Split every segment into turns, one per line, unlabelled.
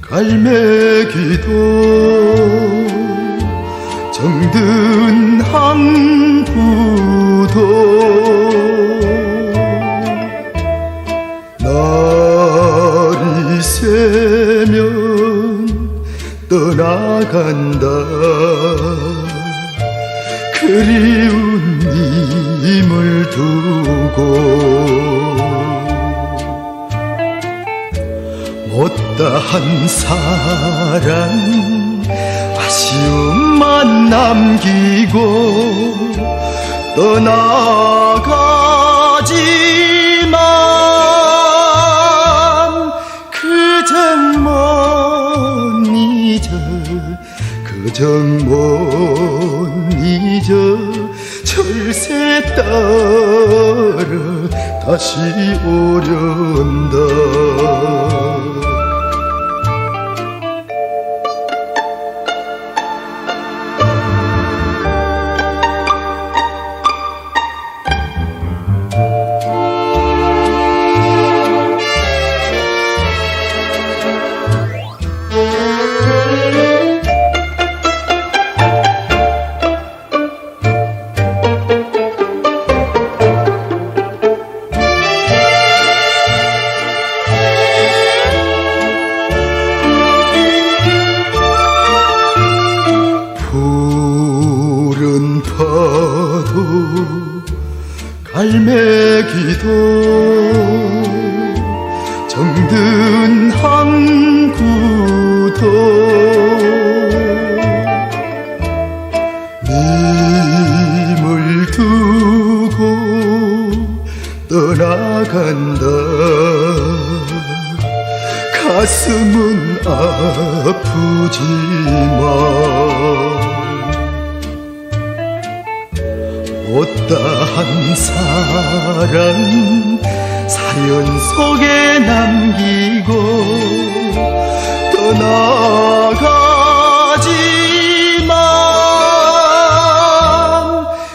갈매기도 정든 항구도 날이 새면 떠나간다. 그리운 님을 두고 못다한 사랑 아쉬움만 남기고 떠나가지만 그정 못 잊어 그정 못 잊어 철새 따라 다시 오련다 갈매기도. 정든 항구도. 님을 두고 떠나간다. 가슴은 아프지만 한 사랑 사연 속에 남기고 떠나가지만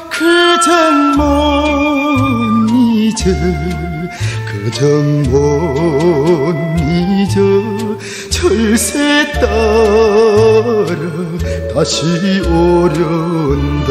그정 못 잊어 그정 못 잊어 철새 따라 다시 오련다